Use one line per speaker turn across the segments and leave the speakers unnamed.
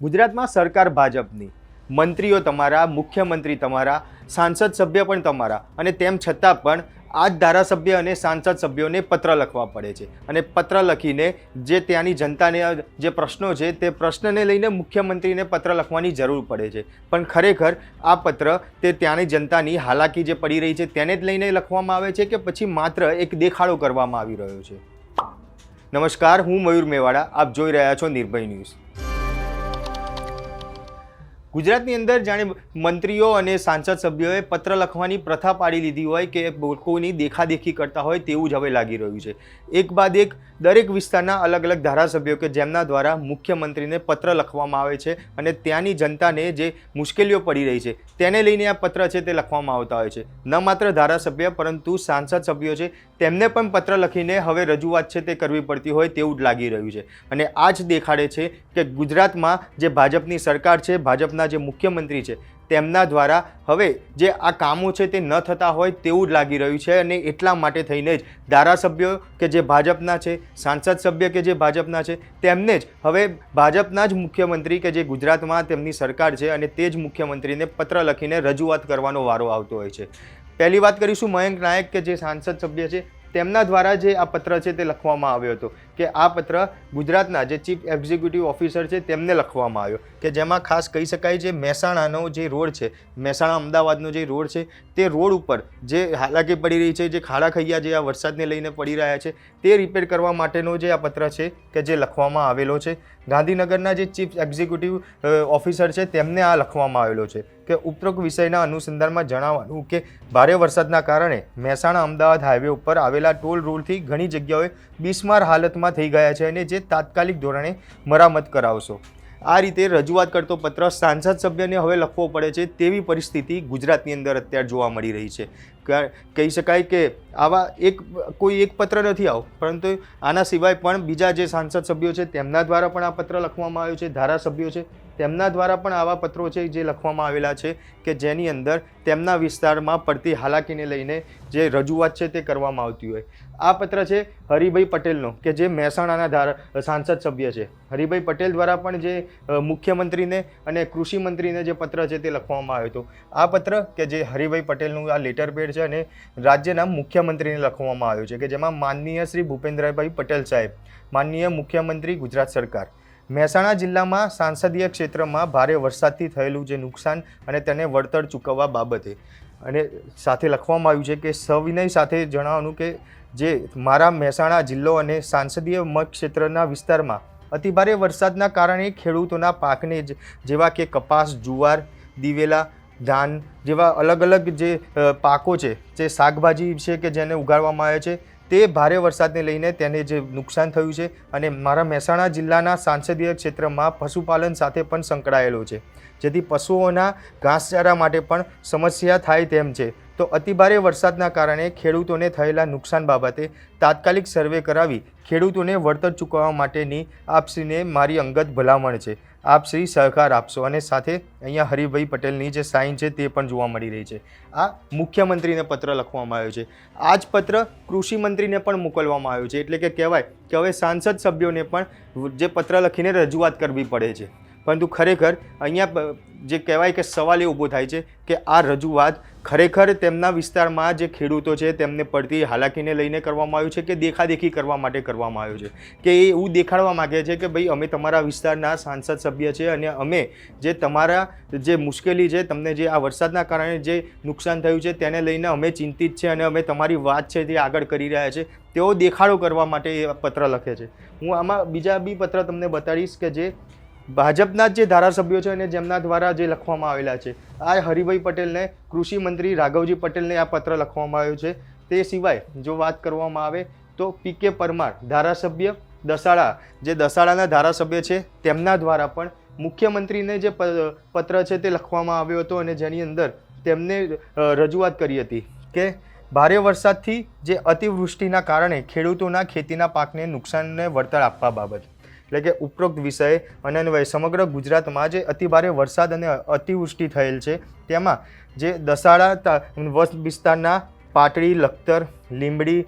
ગુજરાતમાં સરકાર ભાજપની. મંત્રીઓ તમારા, મુખ્યમંત્રી તમારા, સાંસદ સભ્ય પણ તમારા. અને તેમ છતાં પણ આ જ ધારાસભ્ય અને સાંસદ સભ્યોને પત્ર લખવા પડે છે. અને પત્ર લખીને જે ત્યાંની જનતાને, જે પ્રશ્નો છે તે પ્રશ્નને લઈને મુખ્યમંત્રીને પત્ર લખવાની જરૂર પડે છે. પણ ખરેખર આ પત્ર તે ત્યાંની જનતાની હાલાકી જે પડી રહી છે તેને જ લઈને લખવામાં આવે છે કે પછી માત્ર એક દેખાડો કરવામાં આવી રહ્યો છે? નમસ્કાર, હું મયુર મેવાડા. આપ જોઈ રહ્યા છો નિર્ભય ન્યૂઝ. ગુજરાતની અંદર જાણે મંત્રીઓ અને સાંસદ સભ્યોએ પત્ર લખવાની પ્રથા પાડી લીધી હોય કે લોકોની દેખાદેખી કરતા હોય તેવું જ હવે લાગી રહ્યું છે. એક બાદ એક દરેક વિસ્તારના અલગ અલગ ધારાસભ્યો કે જેમના દ્વારા મુખ્યમંત્રીને પત્ર લખવામાં આવે છે અને ત્યાંની જનતાને જે મુશ્કેલીઓ પડી રહી છે, તેને લઈને આ પત્ર છે તે લખવામાં આવતા હોય છે. ન માત્ર ધારાસભ્ય, પરંતુ સાંસદ સભ્યો છે, તેમને પણ પત્ર લખીને હવે રજૂઆત છે તે કરવી પડતી હોય તેવું જ લાગી રહ્યું છે. અને આ જ દેખાડે છે કે ગુજરાતમાં જે ભાજપની સરકાર છે, ભાજપના જે મુખ્યમંત્રી છે તેમના દ્વારા. હવે જે આ કામો છે તે ન થતા હોય તેવું જ લાગી રહ્યું છે અને એટલા માટે થઈને જ ધારાસભ્યો કે જે ભાજપના છે, સાંસદ સભ્ય કે જે ભાજપના છે, તેમને જ હવે ભાજપના જ મુખ્યમંત્રી કે જે ગુજરાતમાં તેમની સરકાર છે અને તે જ મુખ્યમંત્રીને પત્ર લખીને રજૂઆત કરવાનો વારો આવતો હોય છે. પહેલી વાત કરીશું મયંક નાયક કે જે સાંસદ સભ્ય છે, તેમના દ્વારા જે આ પત્ર છે તે લખવામાં આવ્યો હતો. કે આ પત્ર ગુજરાતના જે ચીફ એક્ઝિક્યુટિવ ઓફિસર છે તેમને લખવામાં આવ્યો કે જેમાં ખાસ કહી શકાય જે મહેસાણાનો જે રોડ છે, મહેસાણા અમદાવાદનો જે રોડ છે, તે રોડ ઉપર જે હાલાકી પડી રહી છે, જે ખાડા ખૈયા જે આ વરસાદને લઈને પડી રહ્યા છે, તે રિપેર કરવા માટેનો જે આ પત્ર છે કે જે લખવામાં આવેલો છે. ગાંધીનગરના જે ચીફ એક્ઝિક્યુટિવ ઓફિસર છે તેમને આ લખવામાં આવેલો છે કે ઉપરોક્ત વિષયના અનુસંધાનમાં જણાવવાનું કે ભારે વરસાદના કારણે મહેસાણા અમદાવાદ હાઈવે ઉપર આવેલા ટોલ રોડથી ઘણી જગ્યાઓએ બિસ્માર હાલતમાં થઈ ગયા છે અને જે તાત્કાલિક ધોરણે મરામત કરાવશો. આ રીતે રજૂઆત કરતો પત્ર સાંસદ સભ્યને હવે લખવો પડે છે તેવી પરિસ્થિતિ ગુજરાતની અંદર અત્યારે જોવા મળી રહી છે. કહી શકાય કે આવા એક, કોઈ એક પત્ર નથી આવો, પરંતુ આના સિવાય પણ બીજા જે સાંસદ સભ્યો છે તેમના દ્વારા પણ આ પત્ર લખવામાં આવ્યો છે, ધારાસભ્યો છે તેમના દ્વારા પણ આવા પત્રો છે જે લખવામાં આવેલા છે કે જેની અંદર તેમના વિસ્તારમાં પડતી હાલાકીને લઈને જે રજૂઆત છે તે કરવામાં આવતી હોય. આ પત્ર છે હરિભાઈ પટેલનો, કે જે મહેસાણાના ધારા, સાંસદ સભ્ય છે. હરિભાઈ પટેલ દ્વારા પણ જે મુખ્યમંત્રીને અને કૃષિ મંત્રીને જે પત્ર છે તે લખવામાં આવ્યો હતો. આ પત્ર કે જે હરિભાઈ પટેલનું આ લેટર પેડ છે અને રાજ્યના મુખ્યમંત્રીને લખવામાં આવ્યું છે, કે જેમાં માનનીય શ્રી ભૂપેન્દ્રભાઈ પટેલ સાહેબ, માનનીય મુખ્યમંત્રી ગુજરાત સરકાર મહેસાણા જિલ્લામાં સાંસદીય ક્ષેત્રમાં ભારે વરસાદથી થયેલું જે નુકસાન અને તેને વળતર ચૂકવવા બાબતે અને સાથે લખવામાં આવ્યું છે કે સવિનય સાથે જણાવવાનું કે જે મારા મહેસાણા જિલ્લો અને સાંસદીય મત ક્ષેત્રના વિસ્તારમાં અતિભારે વરસાદના કારણે ખેડૂતોના પાકને જ જેવા કે કપાસ, જુવાર, દિવેલા, ધાન જેવા અલગ અલગ જે પાકો છે, જે શાકભાજી છે કે જેને ઉગાડવામાં આવે છે તે ભારે વરસાદને લઈને તેને જે નુકસાન થયું છે અને મારા મહેસાણા જિલ્લાના સાંસદીય ક્ષેત્રમાં પશુપાલન સાથે પણ સંકળાયેલો છે. જેથી પશુઓના ઘાસચારા માટે પણ સમસ્યા થાય તેમ છે. તો અતિભારે વરસાદના કારણે ખેડૂતોને થયેલા નુકસાન બાબતે તાત્કાલિક સર્વે કરાવી ખેડૂતોને વળતર ચૂકવવા માટેની આપશ્રીને મારી અંગત ભલામણ છે. આપ શ્રી સહકાર આપશો. અને સાથે અહીંયા હરિભાઈ પટેલની જે સાઇન છે તે પણ જોવા મળી રહી છે. આ મુખ્યમંત્રીને પત્ર લખવામાં આવ્યો છે. આ જ પત્ર કૃષિમંત્રીને પણ મોકલવામાં આવ્યો છે. એટલે કે કહેવાય કે હવે સાંસદ સભ્યોને પણ જે પત્ર લખીને રજૂઆત કરવી પડે છે. પરંતુ ખરેખર અહીંયા જે કહેવાય કે સવાલ એ ઊભો થાય છે કે આ રજૂઆત ખરેખર તેમના વિસ્તારમાં જે ખેડૂતો છે તેમને પડતી હાલાકીને લઈને કરવામાં આવ્યું છે કે દેખાદેખી કરવા માટે કરવામાં આવ્યું છે? કે એ એવું દેખાડવા માગે છે કે ભાઈ અમે તમારા વિસ્તારના સાંસદ સભ્ય છે અને અમે જે તમારા જે મુશ્કેલી છે, તમને જે આ વરસાદના કારણે જે નુકસાન થયું છે તેને લઈને અમે ચિંતિત છે અને અમે તમારી વાત છે તે આગળ કરી રહ્યા છે, તેઓ દેખાડો કરવા માટે એ પત્ર લખે છે. હું આમાં બીજા બી પત્ર તમને બતાડીશ કે જે ભાજપના જે ધારાસભ્યો છે અને જેમના દ્વારા જે લખવામાં આવેલા છે. આ હરિભાઈ પટેલને, કૃષિ મંત્રી રાઘવજી પટેલને આ પત્ર લખવામાં આવ્યો છે. તે સિવાય જો વાત કરવામાં આવે તો પી કે પરમાર ધારાસભ્ય દસાડા જે દસાડાના ધારાસભ્ય છે, તેમના દ્વારા પણ મુખ્યમંત્રીને જે પત્ર છે તે લખવામાં આવ્યો હતો અને જેની અંદર તેમને રજૂઆત કરી હતી કે ભારે વરસાદથી જે અતિવૃષ્ટિના કારણે ખેડૂતોના ખેતીના પાકને નુકસાનને વળતર આપવા બાબત. એટલે કે ઉપરોક્ત વિષય અન્વયે સમગ્ર ગુજરાતમાં જે અતિભારે વરસાદ અને અતિવૃષ્ટિ થયેલ છે, તેમાં જે દસાડા વસ્ત વિસ્તારના પાટડી, લખતર, લીંબડી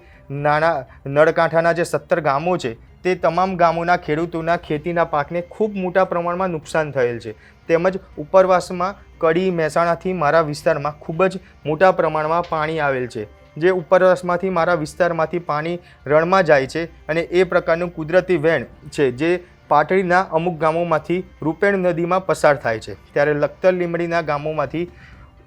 નાના નળકાંઠાના જે સત્તર ગામો છે, તે તમામ ગામોના ખેડૂતોના ખેતીના પાકને ખૂબ મોટા પ્રમાણમાં નુકસાન થયેલ છે. તેમજ ઉપરવાસમાં કડી, મહેસાણાથી મારા વિસ્તારમાં ખૂબ જ મોટા પ્રમાણમાં પાણી આવેલ છે. જે ઉપરવાસમાંથી મારા વિસ્તારમાંથી પાણી રણમાં જાય છે અને એ પ્રકારનું કુદરતી વહેણ છે જે પાટડીના અમુક ગામોમાંથી રૂપેણ નદીમાં પસાર થાય છે. ત્યારે લખતર લીમડીના ગામોમાંથી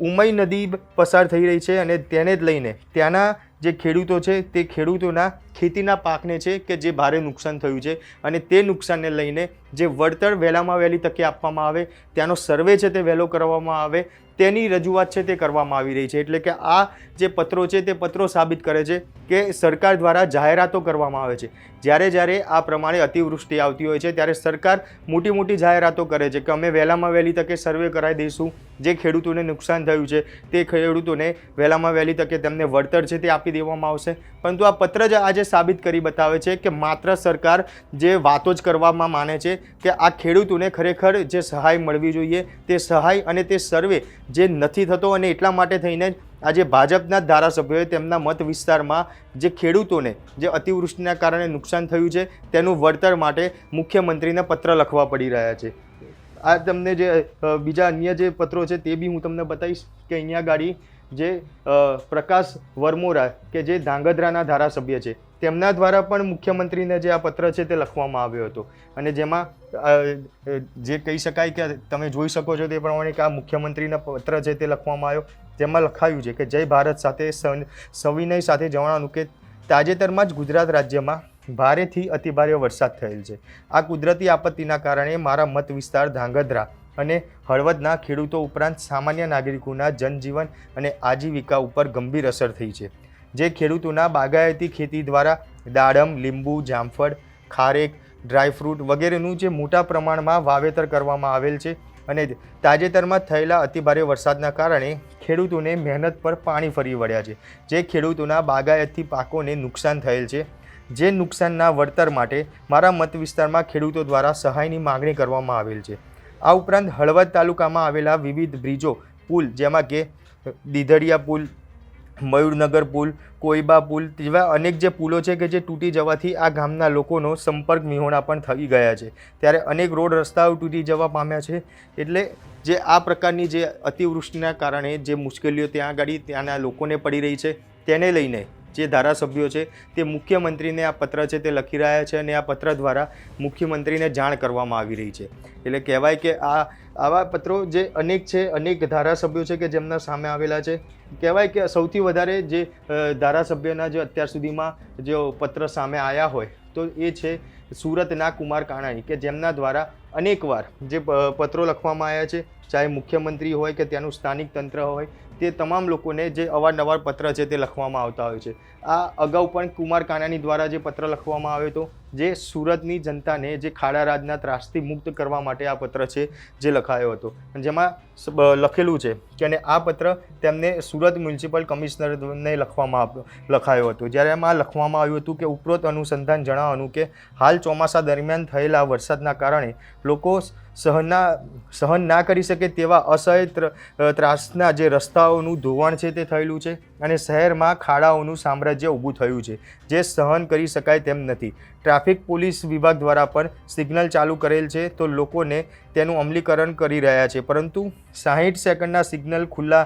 ઉમઈ નદી પસાર થઈ રહી છે અને તેને જ લઈને ત્યાંના જે ખેડૂતો છે તે ખેડૂતોના ખેતીના પાકને છે કે જે ભારે નુકસાન થયું છે અને તે નુકસાનને લઈને જે વળતર વહેલામાં વહેલી તકે આપવામાં આવે, ત્યાંનો સર્વે છે તે વહેલો કરવામાં આવે, તેની રજૂઆત છે તે કરવામાં આવી રહી છે. એટલે કે આ જે પત્રો છે તે પત્રો સાબિત કરે છે કે સરકાર દ્વારા જાહેરાતો કરવામાં આવે છે. જ્યારે જ્યારે આ પ્રમાણે અતિવૃષ્ટિ આવતી હોય છે, ત્યારે સરકાર મોટી મોટી જાહેરાતો કરે છે કે અમે વહેલામાં વહેલી તકે સર્વે કરાવી દઈશું. જે ખેડૂતોને નુકસાન થયું છે, તે ખેડૂતોને વહેલામાં વહેલી તકે તેમને વળતર છે તે આપી દેવામાં આવશે. પરંતુ આ પત્ર જ આજે સાબિત કરી બતાવે છે કે માત્ર સરકાર જે વાતો જ કરવામાં માને છે કે આ ખેડૂતોને ખરેખર જે સહાય મળવી જોઈએ, તે સહાય અને તે સર્વે જે નથી થતો અને એટલા માટે થઈને આજે ભાજપના ધારાસભ્યોએ તેમના મત વિસ્તારમાં જે ખેડૂતોને જે અતિવૃષ્ટિના કારણે નુકસાન થયું છે, તેનું વળતર માટે મુખ્યમંત્રીને પત્ર લખવા પડી રહ્યા છે. આ તમને જે બીજા અન્ય જે પત્રો છે તે બી હું તમને બતાવીશ કે અહીંયા ગાડી જે પ્રકાશ વરમોરા કે જે ધાંગધ્રાના ધારાસભ્ય છે, તેમના દ્વારા પણ મુખ્યમંત્રીને જે આ પત્ર છે તે લખવામાં આવ્યો હતો. અને જેમાં જે કહી શકાય કે તમે જોઈ શકો છો તે પ્રમાણે કે આ મુખ્યમંત્રીના પત્ર છે તે લખવામાં આવ્યો. જેમાં લખાયું છે કે, જય ભારત સાથે સવિનય સાથે જણાવવાનું કે તાજેતરમાં જ ગુજરાત રાજ્યમાં ભારેથી અતિભારે વરસાદ થયેલ છે. આ કુદરતી આપત્તિના કારણે મારા મત વિસ્તાર ધાંગધ્રા અને હળવદના ખેડૂતો ઉપરાંત સામાન્ય નાગરિકોના જનજીવન અને આજીવિકા ઉપર ગંભીર અસર થઈ છે. જે ખેડૂતોના બાગાયતી ખેતી દ્વારા દાડમ, લીંબુ, જામફળ, ખારેક, ડ્રાયફ્રૂટ વગેરેનું જે મોટા પ્રમાણમાં વાવેતર કરવામાં આવેલ છે અને તાજેતરમાં થયેલા અતિભારે વરસાદના કારણે ખેડૂતોને મહેનત પર પાણી ફરી વળ્યા છે. જે ખેડૂતોના બાગાયતી પાકોને નુકસાન થયેલ છે. જે નુકસાનના વળતર માટે મારા મત વિસ્તારમાં ખેડૂતો દ્વારા સહાયની માગણી કરવામાં આવેલ છે. આ ઉપરાંત હળવદ તાલુકામાં આવેલા વિવિધ બ્રિજો, પુલ જેમાં કે દીધડિયા પુલ, મયુરનગર પુલ, કોઈબા પુલ જેવા અનેક જે પુલો છે કે જે તૂટી જવાથી આ ગામના લોકોનો સંપર્ક વિહોણા પણ થઈ ગયા છે. ત્યારે અનેક રોડ રસ્તાઓ તૂટી જવા પામ્યા છે. એટલે જે આ પ્રકારની જે અતિવૃષ્ટિના કારણે જે મુશ્કેલીઓ ત્યાં આગળ ત્યાંના લોકોને પડી રહી છે, તેને લઈને જે ધારાસભ્યો છે તે મુખ્યમંત્રીને આ પત્ર છે તે લખી રહ્યા છે અને આ પત્ર દ્વારા મુખ્યમંત્રીને જાણ કરવામાં આવી રહી છે. એટલે કહેવાય કે આ આવા પત્રો જે અનેક છે, અનેક ધારાસભ્યો છે કે જેમના સામે આવેલા છે, કહેવાય કે સૌથી વધારે જે ધારાસભ્યના જે અત્યાર સુધીમાં જે પત્ર સામે આવ્યા હોય તો એ છે સુરતના કુમાર કાણાણી કે જેમના દ્વારા અનેકવાર જે પત્રો લખવામાં આવ્યા છે, ચાહે મુખ્યમંત્રી હોય કે ત્યાંનું સ્થાનિક તંત્ર હોય તે તમામ લોકોને જે અવારનવાર પત્ર છે તે લખવામાં આવતા હોય છે. આ અગાઉ પણ કુમાર કાનાની દ્વારા જે પત્ર લખવામાં આવ્યો હતો જે સુરતની જનતાને જે ખાડા રાજના ત્રાસથી મુક્ત કરવા માટે આ પત્ર છે જે લખાયો હતો. જેમાં લખેલું છે કે અને આ પત્ર તેમને સુરત મ્યુનિસિપલ કમિશનરને લખવામાં લખાયો હતો. જ્યારે એમાં લખવામાં આવ્યું હતું કે ઉપરોક્ત અનુસંધાન જણાવવાનું કે હાલ ચોમાસા દરમિયાન થયેલા વરસાદના કારણે લોકો સહનના, સહન ના કરી શકે તેવા અસહ્ય ત્ર- ત્રાસના જે રસ્તાઓનું ધોવાણ છે તે થયેલું છે અને શહેરમાં ખાડાઓનું સામ્રાજ્ય ઊભું થયું છે. જે સહન કરી શકાય તેમ નથી. ટ્રાફિક પોલીસ વિભાગ દ્વારા પણ સિગ્નલ ચાલુ કરેલ છે તો લોકોને તેનું અમલીકરણ કરી રહ્યા છે. પરંતુ સાહીઠ સેકન્ડના સિગ્નલ ખુલ્લા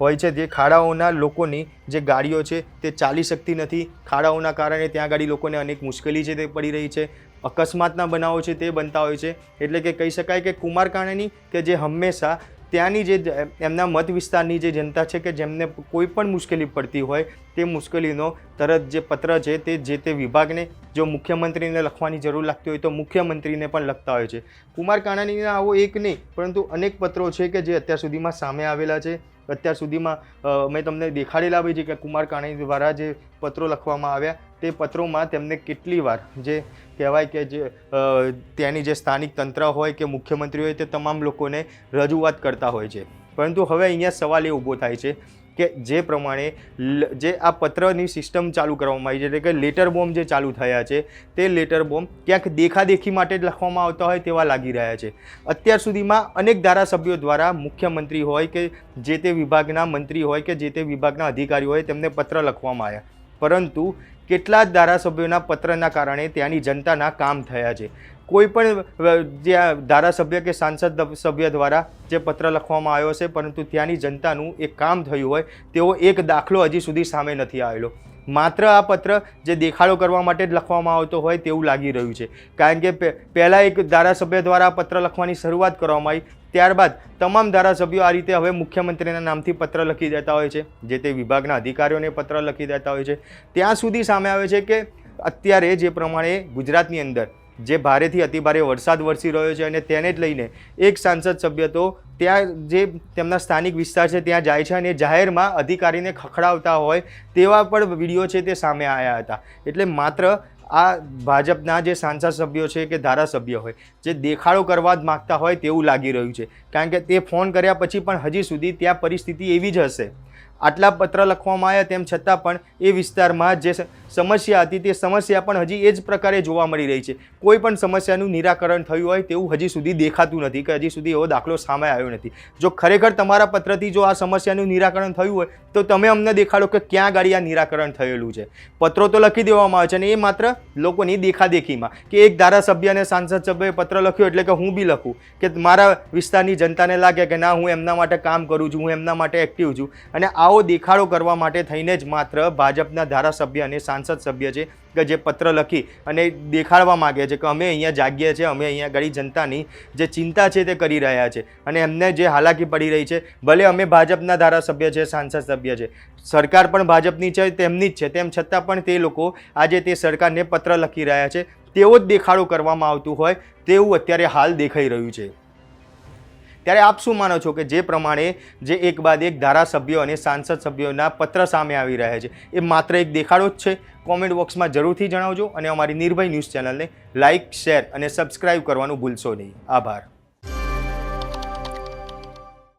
હોય છે જે ખાડાઓના લોકોની જે ગાડીઓ છે તે ચાલી શકતી નથી. ખાડાઓના કારણે ત્યાં ગાડી લોકોને અનેક મુશ્કેલી છે તે પડી રહી છે. અકસ્માતના બનાવો છે તે બનતા હોય છે. એટલે કે કહી શકાય કે કુમારકાણાની કે જે હંમેશા ત્યાંની જે એમના મત વિસ્તારની જે જનતા છે કે જેમને કોઈ પણ મુશ્કેલી પડતી હોય, તે મુશ્કેલીનો તરત જે પત્ર છે તે જે તે વિભાગને જો મુખ્યમંત્રીને લખવાની જરૂર લાગતી હોય તો મુખ્યમંત્રીને પણ લખતા હોય છે. કુમાર કાણાણીના આવો એક નહીં, પરંતુ અનેક પત્રો છે કે જે અત્યાર સુધીમાં સામે આવેલા છે. અત્યાર સુધીમાં મેં તમને દેખાડેલા બી છે કે કુમાર કાણી દ્વારા જે પત્રો લખવામાં આવ્યા, તે પત્રોમાં તેમને કેટલી વાર જે કહેવાય કે જે ત્યાંની જે સ્થાનિક તંત્ર હોય કે મુખ્યમંત્રી હોય તે તમામ લોકોને રજૂઆત કરતા હોય છે. પરંતુ હવે અહીંયા સવાલ એ ઊભો થાય છે કે જે પ્રમાણે જે આ પત્રની સિસ્ટમ ચાલુ કરવામાં આવી છે, એટલે કે લેટર બોમ્બ જે ચાલુ થયા છે, તે લેટર બોમ્બ ક્યાંક દેખાદેખી માટે જ લખવામાં આવતા હોય તેવા લાગી રહ્યા છે. અત્યાર સુધીમાં અનેક ધારાસભ્યો દ્વારા મુખ્યમંત્રી હોય કે જે તે વિભાગના મંત્રી હોય કે જે તે વિભાગના અધિકારી હોય તેમને પત્ર લખવામાં આવ્યા. પરંતુ કેટલા જ ધારાસભ્યોના પત્રના કારણે ત્યાંની જનતાના કામ થયા છે. કોઈ પણ જે ધારાસભ્ય કે સાંસદ સભ્ય દ્વારા જે પત્ર લખવામાં આવ્યો છે, પરંતુ ત્યાંની જનતાનું એક કામ થયું હોય તેવો એક દાખલો હજી સુધી સામે નથી આવેલો. માત્ર આ પત્ર જે દેખાડો કરવા માટે જ લખવામાં આવતો હોય તેવું લાગી રહ્યું છે. કારણ કે પહેલાં એક ધારાસભ્ય દ્વારા પત્ર લખવાની શરૂઆત કરવામાં આવી, ત્યારબાદ તમામ ધારાસભ્યો આ રીતે હવે મુખ્યમંત્રીના નામથી પત્ર લખી દેતા હોય છે, જે તે વિભાગના અધિકારીઓને પત્ર લખી દેતા હોય છે. ત્યાં સુધી સામે આવે છે કે અત્યારે જે પ્રમાણે ગુજરાતની અંદર જે ભારેથી અતિભારે વરસાદ વરસી રહ્યો છે અને તેને જ લઈને એક સાંસદ સભ્ય તો ત્યાં જે તેમના સ્થાનિક વિસ્તાર છે ત્યાં જાય છે અને જાહેરમાં અધિકારીને ખખડાવતા હોય તેવા પણ વીડિયો છે તે સામે આવ્યા હતા. એટલે માત્ર આ ભાજપના જે સાંસદ સભ્યો છે કે ધારાસભ્ય હોય, જે દેખાડો કરવા જ માગતા હોય તેવું લાગી રહ્યું છે. કારણ કે તે ફોન કર્યા પછી પણ હજી સુધી ત્યાં પરિસ્થિતિ એવી જ હશે. આટલા પત્ર લખવામાં આવ્યા તેમ છતાં પણ એ વિસ્તારમાં જે સમસ્યા હતી તે સમસ્યા પણ હજી એ જ પ્રકારે જોવા મળી રહી છે. કોઈ પણ સમસ્યાનું નિરાકરણ થયું હોય તેવું હજી સુધી દેખાતું નથી કે હજી સુધી એવો દાખલો સામે આવ્યો નથી. જો ખરેખર તમારા પત્રથી જો આ સમસ્યાનું નિરાકરણ થયું હોય, તો તમે અમને દેખાડો કે ક્યાં ગાડી આ નિરાકરણ થયેલું છે. પત્રો તો લખી દેવામાં આવે છે અને એ માત્ર લોકોની દેખાદેખીમાં કે એક ધારાસભ્ય અને સાંસદ સભ્યએ પત્ર લખ્યો એટલે કે હું બી લખું, કે મારા વિસ્તારની જનતાને લાગે કે ના, હું એમના માટે કામ કરું છું, હું એમના માટે એક્ટિવ છું. અને આવો દેખાડો કરવા માટે થઈને જ માત્ર ભાજપના ધારાસભ્ય અને સાંસદ સભ્ય છે કે જે પત્ર લખી અને દેખાડવા માગે છે કે અમે અહીંયા જાગીએ છીએ, અમે અહીંયા ગરીબ જનતાની જે ચિંતા છે તે કરી રહ્યા છે અને એમને જે હાલાકી પડી રહી છે, ભલે અમે ભાજપના ધારાસભ્ય છે, સાંસદ સભ્ય છે, સરકાર પણ ભાજપની છે, તેમની જ છે, તેમ છતાં પણ તે લોકો આજે તે સરકારને પત્ર લખી રહ્યા છે, તેવો જ દેખાડો કરવામાં આવતું હોય તેવું અત્યારે હાલ દેખાઈ રહ્યું છે. ત્યારે આપ શું માનો છો કે જે પ્રમાણે જે એક બાદ એક ધારાસભ્યો અને સાંસદ સભ્યોના પત્ર સામે આવી રહ્યા છે, એ માત્ર એક દેખાડો જ છે? કોમેન્ટ બોક્સમાં જરૂરથી જણાવજો અને અમારી નિર્ભય ન્યૂઝ ચેનલને લાઇક શેર અને સબસ્ક્રાઇબ કરવાનું ભૂલશો નહીં. આભાર.